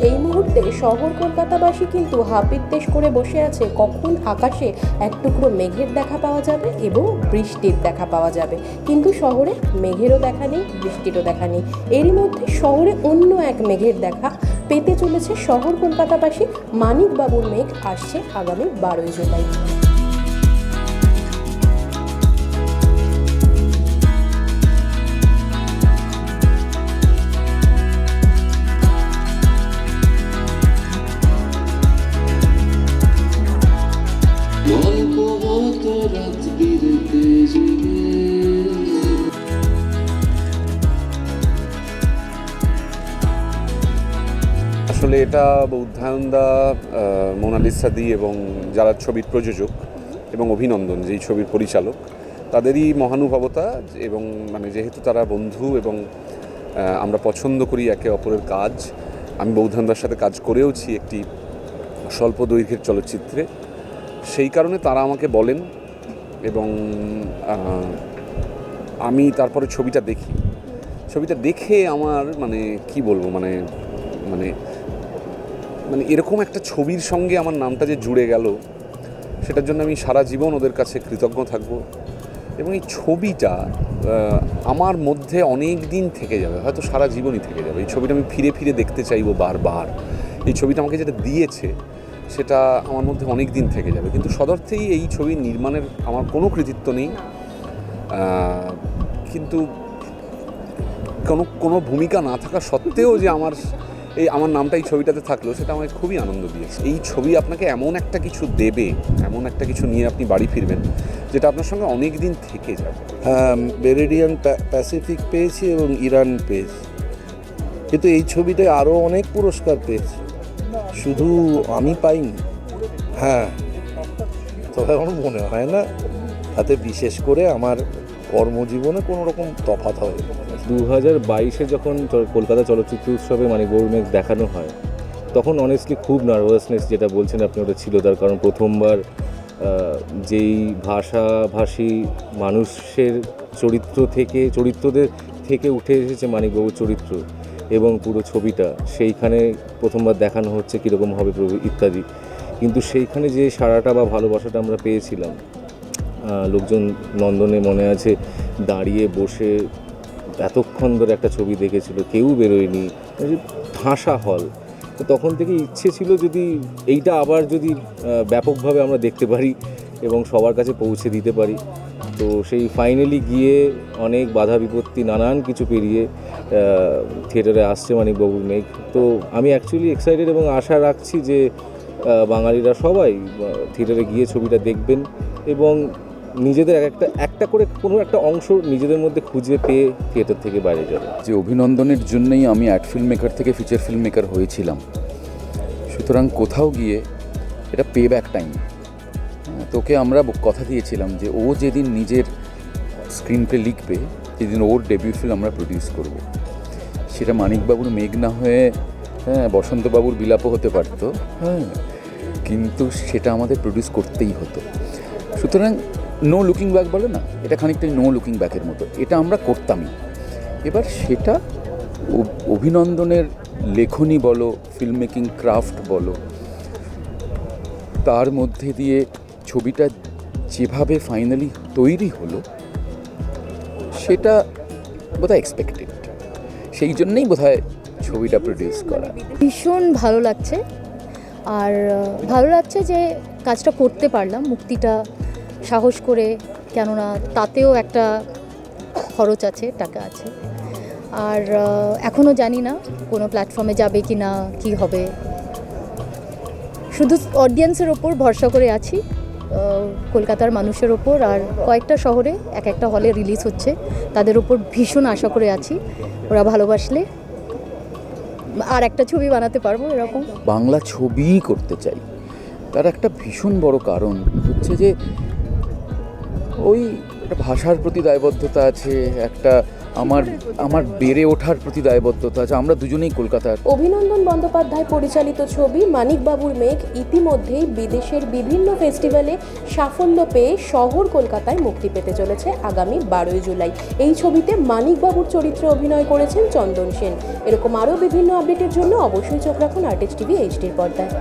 এই মুহূর্তে শহর কলকাতাবাসী কিন্তু হাপিত্তেশ করে বসে আছে। কখন আকাশে এক টুকরো মেঘের দেখা পাওয়া যাবে এবং বৃষ্টির দেখা পাওয়া যাবে? কিন্তু শহরে মেঘেরও দেখা নেই, বৃষ্টিরও দেখা নেই। এরই মধ্যে শহরে অন্য এক মেঘের দেখা পেতে চলেছে শহর কলকাতাবাসী মানিকবাবুর মেঘ আসছে আগামী বারোই জুলাই। আসলে এটা বৌদ্ধায়নদা মোনালিসা দি এবং যারা ছবির প্রযোজক এবং অভিনন্দন, যেই ছবির পরিচালক, তাদেরই মহানুভবতা এবং মানে যেহেতু তারা বন্ধু এবং আমরা পছন্দ করি একে অপরের কাজ, আমি বৌদ্ধায়নদার সাথে কাজ করেওছি একটি স্বল্প দৈর্ঘ্যের চলচ্চিত্রে, সেই কারণে তারা আমাকে বলেন এবং আমি তারপরে ছবিটা দেখি। ছবিটা দেখে আমার মানে কি বলব মানে মানে মানে এরকম একটা ছবির সঙ্গে আমার নামটা যে জুড়ে গেল, সেটার জন্য আমি সারা জীবন ওদের কাছে কৃতজ্ঞ থাকব। এবং এই ছবিটা আমার মধ্যে অনেক দিন থেকে যাবে, হয়তো সারা জীবনই থেকে যাবে। এই ছবিটা আমি ফিরে ফিরে দেখতে চাইব বারবার। এই ছবিটা আমাকে যেটা দিয়েছে, সেটা আমার মধ্যে অনেক দিন থেকে যাবে। কিন্তু সদর্থেই এই ছবি নির্মাণের আমার কোনো কৃতিত্ব নেই। কিন্তু কোনো কোনো ভূমিকা না থাকা সত্ত্বেও যে আমার এই আমার নামটা এই ছবিটাতে থাকল, সেটা আমাকে খুবই আনন্দ দিয়েছে। এই ছবি আপনাকে এমন একটা কিছু দেবে, এমন একটা কিছু নিয়ে আপনি বাড়ি ফিরবেন, যেটা আপনার সঙ্গে অনেক দিন থেকে যাবে। বেরেডিয়ান প্যাসিফিক পেয়েছি এবং ইরান পেয়েছি। কিন্তু এই ছবিটায় আরও অনেক পুরস্কার পেয়েছি। শুধু আমি পাইনি। হ্যাঁ তবে আমার মনে হয় না, তাতে বিশেষ করে আমার কর্মজীবনে কোনো রকম তফাৎ হয়? দু হাজার বাইশে যখন কলকাতা চলচ্চিত্র উৎসবে মানে গৌরমেঘ দেখানো হয়, তখন অনেস্টলি খুব নার্ভাসনেস যেটা বলছেন আপনি ওটা ছিল তার কারণ প্রথমবার যেই ভাষাভাষী মানুষের চরিত্র থেকে, চরিত্রদের থেকে উঠে এসেছে মানিকবাবুর চরিত্র এবং পুরো ছবিটা, সেইখানে প্রথমবার দেখানো হচ্ছে কীরকম হবে প্রভু ইত্যাদি। কিন্তু সেইখানে যে সারাটা বা ভালোবাসাটা আমরা পেয়েছিলাম লোকজন নন্দনে মনে আছে দাঁড়িয়ে বসে এতক্ষণ ধরে একটা ছবি দেখেছিল, কেউ বেরোয়নি যে হল। তো তখন থেকে ইচ্ছে ছিল যদি এইটা আবার যদি ব্যাপকভাবে আমরা দেখতে পারি এবং সবার কাছে পৌঁছে দিতে পারি। তো সেই ফাইনালি গিয়ে অনেক বাধা বিপত্তি, নানান কিছু পেরিয়ে থিয়েটারে আসছে মানিকবাবুর মেঘ। তো আমি অ্যাকচুয়ালি এক্সাইটেড এবং আশা রাখছি যে বাঙালিরা সবাই থিয়েটারে গিয়ে ছবিটা দেখবেন এবং নিজেদের এক একটা একটা করে কোনো একটা অংশ নিজেদের মধ্যে খুঁজে পেয়ে থিয়েটার থেকে বাইরে যাবে যে অভিনন্দনের জন্যই আমি অ্যাড ফিল্ম মেকার থেকে ফিচার ফিল্ম মেকার হয়েছিলাম। সুতরাং কোথাও গিয়ে এটা পে ব্যাক টাইম তোকে আমরা কথা দিয়েছিলাম যে ও যেদিন নিজের স্ক্রিন প্লে লিখবে সেদিন ওর ডেবিউ ফিল্ম আমরা প্রডিউস করব। সেটা মানিকবাবুর মেঘ না হয়ে হ্যাঁ বসন্তবাবুর বিলাপও হতে পারতো। হ্যাঁ কিন্তু সেটা আমাদের প্রডিউস করতেই হতো। সুতরাং নো লুকিং ব্যাক বলে না, এটা খানিকটা নো লুকিং ব্যাকের মতো। এটা আমরা করতামই। এবার সেটা অভিনন্দনের লেখনী বলো ফিল্ম মেকিং ক্রাফট বলো, তার মধ্যে দিয়ে ছবিটা যেভাবে ফাইনালি তৈরি হলো, সেটা বোধহয় এক্সপেক্টেড সেই জন্যই বোধহয় ছবিটা প্রডিউস করা। ভীষণ ভালো লাগছে। আর ভালো লাগছে যে কাজটা করতে পারলাম, মুক্তিটা সাহস করে, কেননা তাতেও একটা খরচ আছে, টাকা আছে। আর এখনও জানি না কোনো প্ল্যাটফর্মে যাবে কি না, কী হবে। শুধু অডিয়েন্সের ওপর ভরসা করে আছি কলকাতার মানুষের ওপর। আর কয়েকটা শহরে, এক একটা হলে রিলিজ হচ্ছে, তাদের ওপর ভীষণ আশা করে আছি। ওরা ভালোবাসলে আর একটা ছবি বানাতে পারব এরকম। বাংলা ছবিই করতে চাই। তার একটা ভীষণ বড় কারণ হচ্ছে যে ওই একটা ভাষার প্রতি দায়বদ্ধতা আছে, একটা আমার আমার বেড়ে ওঠার প্রতি দায়বদ্ধতা আছে, আমরা দুজনেই কলকাতার। অভিনন্দন বন্দ্যোপাধ্যায় পরিচালিত ছবি মানিকবাবুর মেঘ ইতিমধ্যেই বিদেশের বিভিন্ন ফেস্টিভ্যালে সাফল্য পেয়ে শহর কলকাতায় মুক্তি পেতে চলেছে আগামী বারোই জুলাই। এই ছবিতে মানিকবাবুর চরিত্রে অভিনয় করেছেন চন্দন সেন। এরকম আরও বিভিন্ন আপডেটের জন্য অবশ্যই চোখ রাখুন আর্টিস্ট টিভি এইচডির পর্দায়।